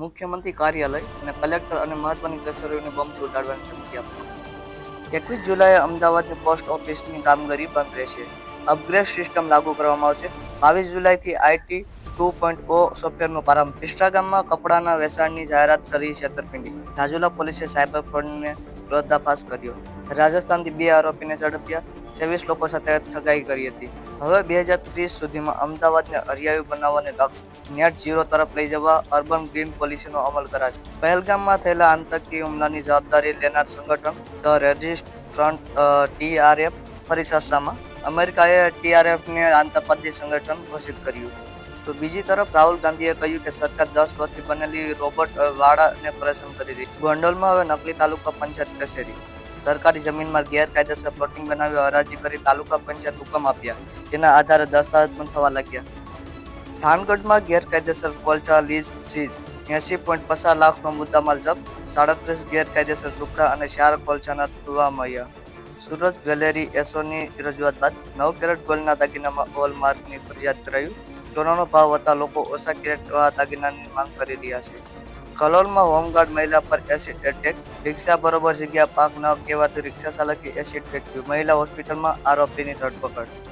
મુખ્યમંત્રી કાર્યાલય અને કલેક્ટર અને મહત્વની કચેરીઓને બોમ્બથી ઉડાડવાની ધમકી આપવામાં એકવીસ જુલાઈએ અમદાવાદની પોસ્ટ ઓફિસની કામગીરી બંધ રહેશે. અપગ્રેડ સિસ્ટમ લાગુ કરવામાં આવશે. બાવીસ જુલાઈથી આઈટી ટુ પોઈન્ટ ઓ સોફ્ટવેરનો પ્રારંભ. ઇન્સ્ટાગ્રામમાં કપડાના વેચાણની જાહેરાત કરી છેતરપિંડી. રાજુલા પોલીસે સાયબર ફ્રોડને પર્દાફાશ કર્યો. રાજસ્થાનથી બે આરોપીને ઝડપ્યા. છવ્વીસ લોકો સાથે ઠગાઈ કરી હતી. હવે બે હજાર ત્રીસ સુધીમાં અમદાવાદને હરિયાળું બનાવવાને લક્ષ્ય નેટ ઝીરો તરફ લઈ જવા અર્બન ગ્રીન પોલિસીનો અમલ કરાશે. પહેલગામમાં થયેલા આતંકી હુમલાની જવાબદારી લેનાર સંગઠન ધ રેજિસ્ટ ફ્રન્ટ ટીઆરએફ ફરી ચર્ચામાં અમેરિકાએ ટીઆરએફને આતંકવાદી સંગઠન ઘોષિત કર્યું. તો બીજી તરફ રાહુલ ગાંધીએ કહ્યું કે સરકાર દસ વર્ષથી બનેલી રોબોટ વાડાને પરેશાન કરી રહી ગોંડલમાં હવે નકલી તાલુકા પંચાયત કચેરી. સરકારી જમીનમાં ગેરકાયદેસર પ્લોટિંગ બનાવી હરાજી કરી તાલુકા પંચાયત હુકમ આપ્યા. જેના આધારે દસ્તાવેજ પણ થવા લાગ્યા. થાનગઢમાં ગેરકાયદેસર કોલસા, લીઝ, સીઝ, એસી પોઈન્ટ પચાસ લાખનો મુદ્દામાલ જપ્ત. સાડત્રીસ ગેરકાયદેસર સુખડા અને ચાર કોલસાના ધોવા મળ્યા. સુરત જ્વેલરી એસોની રજૂઆત બાદ નવ કેરેટ ગોલ્ડના દાગીનામાં હોલમાર્કની ફરિયાદ કરાયું સોનાનો ભાવ વધતા લોકો ઓછા કેરેટ દાગીનાની માંગ કરી રહ્યા છે. કલોલમાં હોમગાર્ડ મહિલા પર એસિડ એટેક, રિક્ષા બરોબર જગ્યા પાક ન કહેવાતું રિક્ષા ચાલકે એસિડ ફેંક્યું મહિલા હોસ્પિટલમાં આરોપીની ધરપકડ